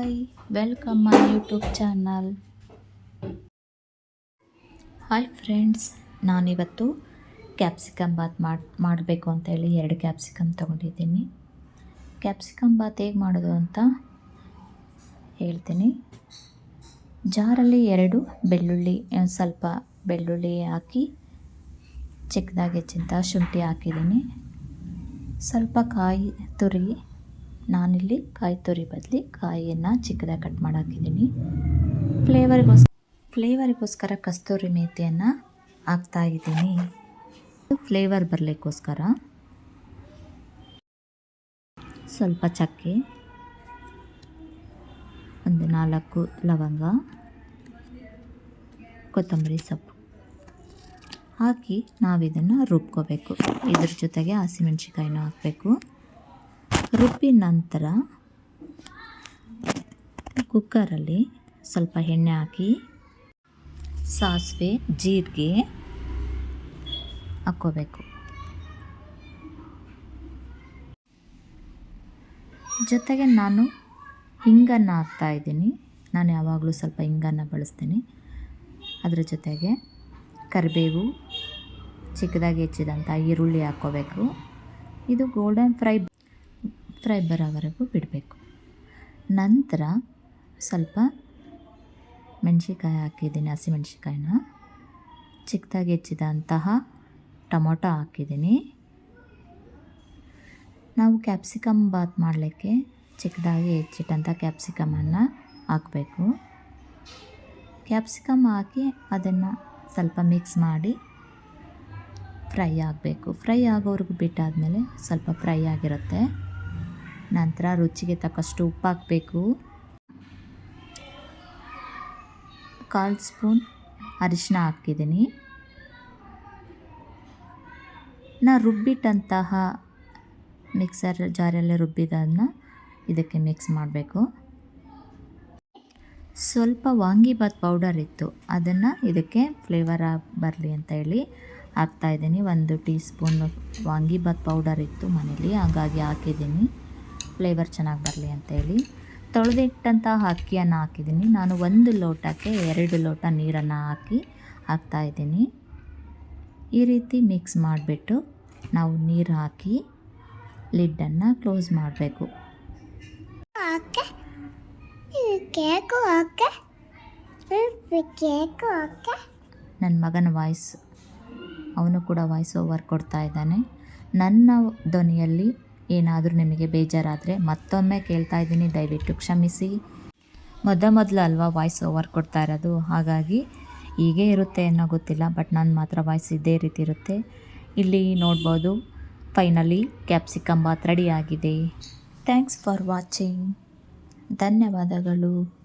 Hi, welcome my YouTube channel. Hi friends, ನಾನಿವತ್ತು capsicum Baat ಮಾಡಿ, ಮಾಡಬೇಕು ಅಂತೇಳಿ ಎರಡು ಕ್ಯಾಪ್ಸಿಕಮ್ ತೊಗೊಂಡಿದ್ದೀನಿ. ಕ್ಯಾಪ್ಸಿಕಮ್ ಬಾತ್ ಹೇಗೆ ಮಾಡೋದು ಅಂತ ಹೇಳ್ತೀನಿ. ಜಾರಲ್ಲಿ ಎರಡು ಬೆಳ್ಳುಳ್ಳಿ ಸ್ವಲ್ಪ ಬೆಳ್ಳುಳ್ಳಿ ಹಾಕಿ ಚಿಕ್ಕದಾಗಿ ಹೆಚ್ಚಿಂತ ಶುಂಠಿ ಹಾಕಿದ್ದೀನಿ. ಸ್ವಲ್ಪ ಕಾಯಿ ತುರಿ ನಾನಿಲ್ಲಿ ಕಾಯಿ ತುರಿ ಬದಲಿ ಕಾಯಿಯನ್ನು ಚಿಕ್ಕದಾಗಿ ಕಟ್ ಮಾಡಾಕಿದ್ದೀನಿ. ಫ್ಲೇವರ್ಗೋಸ್ ಫ್ಲೇವರಿಗೋಸ್ ಫ್ಲೇವರಿಗೋಸ್ಕರ ಕಸ್ತೂರಿ ಮೇಥಿಯನ್ನು ಹಾಕ್ತಾ ಇದ್ದೀನಿ. ಫ್ಲೇವರ್ ಬರಲಿಕ್ಕೋಸ್ಕರ. ಸ್ವಲ್ಪ ಚಕ್ಕೆ. ಒಂದು ನಾಲ್ಕು ಲವಂಗ. ಕೊತ್ತಂಬರಿ ಸೊಪ್ಪು. ಹಾಕಿ ನಾವಿದನ್ನು ರುಬ್ಕೋಬೇಕು. ಇದ್ರ ಜೊತೆಗೆ ಹಸಿಮೆಣ್ಸಿಕಾಯಿನೂ ಹಾಕಬೇಕು. ರುಬ್ಬಿದ ನಂತರ ಕುಕ್ಕರಲ್ಲಿ ಸ್ವಲ್ಪ ಎಣ್ಣೆ ಹಾಕಿ, ಸಾಸಿವೆ, ಜೀರಿಗೆ ಹಾಕ್ಕೋಬೇಕು. ಜೊತೆಗೆ ನಾನು ಹಿಂಗನ್ನು ಹಾಕ್ತಾಯಿದ್ದೀನಿ ನಾನು ಯಾವಾಗಲೂ ಸ್ವಲ್ಪ ಹಿಂಗನ್ನು ಬಳಸ್ತೀನಿ. ಅದರ ಜೊತೆಗೆ ಕರಿಬೇವು, ಚಿಕ್ಕದಾಗಿ ಹೆಚ್ಚಿದಂಥ ಈರುಳ್ಳಿ ಹಾಕ್ಕೋಬೇಕು. ಇದು ಗೋಲ್ಡನ್ ಫ್ರೈ ಫ್ರೈ ಬರೋವರೆಗೂ ಬಿಡಬೇಕು. ನಂತರ ಸ್ವಲ್ಪ ಮೆಣಸಿನ್ಕಾಯಿ ಹಾಕಿದ್ದೀನಿ ಹಸಿಮೆಣ್ಸಿಕಾಯಿನ ಚಿಕ್ಕದಾಗಿ ಹೆಚ್ಚಿದಂತಹ ಟೊಮೊಟೊ ಹಾಕಿದ್ದೀನಿ. ನಾವು ಕ್ಯಾಪ್ಸಿಕಮ್ ಬಾತ್ ಮಾಡಲಿಕ್ಕೆ ಚಿಕ್ಕದಾಗಿ ಹೆಚ್ಚಿಟ್ಟಂಥ ಕ್ಯಾಪ್ಸಿಕಮನ್ನು ಹಾಕಬೇಕು. ಕ್ಯಾಪ್ಸಿಕಮ್ ಹಾಕಿ ಅದನ್ನು ಸ್ವಲ್ಪ ಮಿಕ್ಸ್ ಮಾಡಿ ಫ್ರೈ ಆಗಬೇಕು ಫ್ರೈ ಆಗೋವರೆಗೂ ಬಿಟ್ಟಾದಮೇಲೆ ಸ್ವಲ್ಪ ಫ್ರೈ ಆಗಿರುತ್ತೆ. ನಂತರ ರುಚಿಗೆ ತಕ್ಕಷ್ಟು ಉಪ್ಪು ಹಾಕಬೇಕು. ಕಾಲು ಸ್ಪೂನ್ ಅರಿಶಿನ ಹಾಕಿದ್ದೀನಿ. ನಾ ರುಬ್ಬಿಟ್ಟಂತಹ ಮಿಕ್ಸರ್ ಜಾರಲ್ಲಿ ರುಬ್ಬಿದ್ದನ್ನು ಇದಕ್ಕೆ ಮಿಕ್ಸ್ ಮಾಡಬೇಕು. ಸ್ವಲ್ಪ ವಾಂಗಿಬಾತ್ ಪೌಡರ್ ಇತ್ತು. ಅದನ್ನು ಇದಕ್ಕೆ ಫ್ಲೇವರ್ ಬರಲಿ ಅಂತ ಹೇಳಿ ಹಾಕ್ತಾಯಿದ್ದೀನಿ ಒಂದು ಟೀ ಸ್ಪೂನ್ ವಾಂಗಿಬಾತ್ ಪೌಡರ್ ಇತ್ತು ಮನೇಲಿ, ಹಾಗಾಗಿ ಹಾಕಿದ್ದೀನಿ. ಫ್ಲೇವರ್ ಚೆನ್ನಾಗಿ ಬರಲಿ ಅಂತೇಳಿ ತೊಳೆದಿಟ್ಟಂತಹ ಅಕ್ಕಿಯನ್ನು ಹಾಕಿದ್ದೀನಿ. ನಾನು ಒಂದು ಲೋಟಕ್ಕೆ ಎರಡು ಲೋಟ ನೀರನ್ನು ಹಾಕಿ ಹಾಕ್ತಾಯಿದ್ದೀನಿ ಈ ರೀತಿ ಮಿಕ್ಸ್ ಮಾಡಿಬಿಟ್ಟು ನಾವು ನೀರು ಹಾಕಿ ಲಿಡ್ಡನ್ನು ಕ್ಲೋಸ್ ಮಾಡಬೇಕು. ನನ್ನ ಮಗನ ವಾಯ್ಸ್ ಅವನು ಕೂಡ ವಾಯ್ಸ್ ಓವರ್ ಕೊಡ್ತಾ ಇದ್ದಾನೆ. ನನ್ನ ಧ್ವನಿಯಲ್ಲಿ ಏನಾದರೂ ನಿಮಗೆ ಬೇಜಾರಾದರೆ ಮತ್ತೊಮ್ಮೆ ಕೇಳ್ತಾ ಇದ್ದೀನಿ. ದಯವಿಟ್ಟು ಕ್ಷಮಿಸಿ. ಮೊದ ಮೊದಲು ಅಲ್ವಾ ವಾಯ್ಸ್ ಓವರ್ ಕೊಡ್ತಾ ಇರೋದು? ಹಾಗಾಗಿ ಹೀಗೆ ಇರುತ್ತೆ ಅನ್ನೋ ಗೊತ್ತಿಲ್ಲ ಬಟ್ ನನ್ನ ಮಾತ್ರ ವಾಯ್ಸ್ ಇದೇ ರೀತಿ ಇರುತ್ತೆ. ಇಲ್ಲಿ ನೋಡ್ಬೋದು ಫೈನಲಿ ಕ್ಯಾಪ್ಸಿಕಮ್ ಬಾತ್ ರೆಡಿ ಆಗಿದೆ. ಥ್ಯಾಂಕ್ಸ್ ಫಾರ್ ವಾಚಿಂಗ್ ಧನ್ಯವಾದಗಳು.